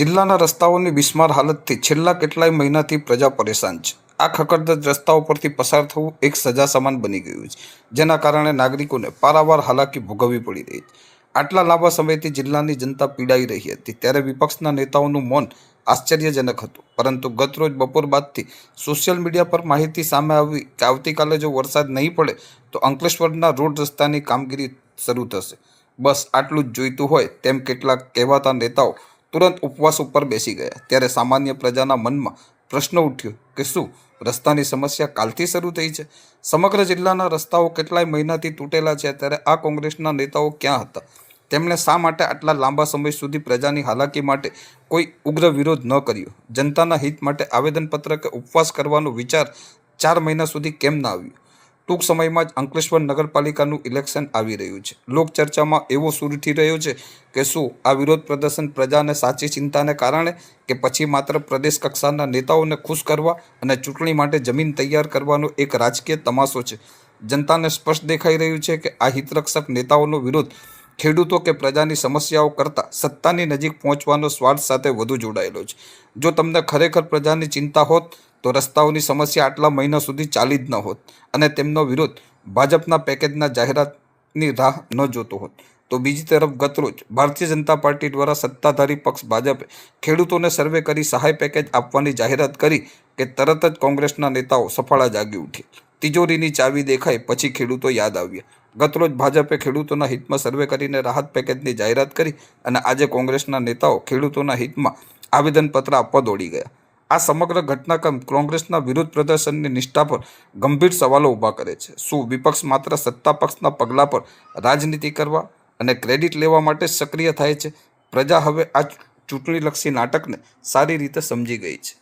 જિલ્લાના રસ્તાઓની બિસ્માર હાલતથી છેલ્લા કેટલાય મહિનાથી પ્રજા પરેશાન છે. આ ખકડધજ રસ્તાઓ પરથી પસાર થવું એક સજા સમાન બની ગયું છે, જેના કારણે નાગરિકોને પારાવાર હાલાકી ભોગવવી પડી રહી છે. આટલા લાંબા સમયથી જિલ્લાની જનતા પીડાઈ રહી હતી, ત્યારે વિપક્ષના નેતાઓનું મૌન આશ્ચર્યજનક હતું. પરંતુ ગતરોજ બપોર બાદથી સોશિયલ મીડિયા પર માહિતી સામે આવી કે આવતીકાલે જો વરસાદ નહીં પડે, તો અંકલેશ્વરના રોડ રસ્તાની કામગીરી શરૂ થશે. બસ આટલું જ જોઈતું હોય તેમ કેટલાક કહેવાતા નેતાઓ તુરંત ઉપવાસ ઉપર બેસી ગયા. ત્યારે સામાન્ય પ્રજાના મનમાં પ્રશ્ન ઉઠ્યો કે શું, રસ્તાની સમસ્યા કાલથી શરૂ થઈ છે? સમગ્ર જિલ્લાના રસ્તાઓ કેટલાય મહિનાથી તૂટેલા છે? ત્યારે આ કોંગ્રેસના નેતાઓ ક્યાં હતા? તેમણે શા માટે આટલા લાંબા સમય સુધી પ્રજાની હાલાકી માટે કોઈ ઉગ્ર વિરોધ ન કર્યો? જનતાના હિત માટે આવેદનપત્ર કે ઉપવાસ કરવાનો વિચાર ચાર મહિના સુધી કેમ ના આવ્યો? ટૂંક સમયમાં જ અંકલેશ્વર નગરપાલિકાનું ઇલેક્શન આવી રહ્યું છે. લોકચર્ચામાં એવો સૂર ઉઠી રહ્યો છે કે શું આ વિરોધ પ્રદર્શન પ્રજાને સાચી ચિંતાને કારણે કે પછી માત્ર પ્રદેશ કક્ષાના નેતાઓને ખુશ કરવા અને ચૂંટણી માટે જમીન તૈયાર કરવાનો એક રાજકીય તમાશો છે? જનતાને સ્પષ્ટ દેખાઈ રહ્યું છે કે આ હિતરક્ષક નેતાઓનો વિરોધ ખેડૂતો કે પ્રજાની સમસ્યાઓ કરતાં સત્તાની નજીક પહોંચવાનો સ્વાર્થ સાથે વધુ જોડાયેલો છે. જો તમને ખરેખર પ્રજાની ચિંતા હોત, તો રસ્તાઓની સમસ્યા આટલા મહિના સુધી ચાલી જ ન હોત અને તેમનો વિરોધ ભાજપના પેકેજના જાહેરાતની રાહ ન જોતો હોત. તો બીજી તરફ ગતરોજ ભારતીય જનતા પાર્ટી દ્વારા સત્તાધારી પક્ષ ભાજપે ખેડૂતોને સર્વે કરી સહાય પેકેજ આપવાની જાહેરાત કરી કે તરત જ કોંગ્રેસના નેતાઓ સફાળા જાગી ઉઠ્યા તિજોરીની ચાવી દેખાય પછી ખેડૂતો યાદ આવ્યા. ગતરોજ ભાજપે ખેડૂતોના હિતમાં સર્વે કરીને રાહત પેકેજની જાહેરાત કરી અને આજે કોંગ્રેસના નેતાઓ ખેડૂતોના હિતમાં આવેદનપત્ર આપવા દોડી ગયા. આ સમગ્ર ઘટનાક્રમ કોંગ્રેસના વિરોધ પ્રદર્શનની નિષ્ઠા પર ગંભીર સવાલો ઊભા કરે છે. શું વિપક્ષ માત્ર સત્તા પક્ષના પગલાં પર રાજનીતિ કરવા અને ક્રેડિટ લેવા માટે સક્રિય થાય છે? પ્રજા હવે આ ચૂંટણીલક્ષી નાટકને સારી રીતે સમજી ગઈ છે.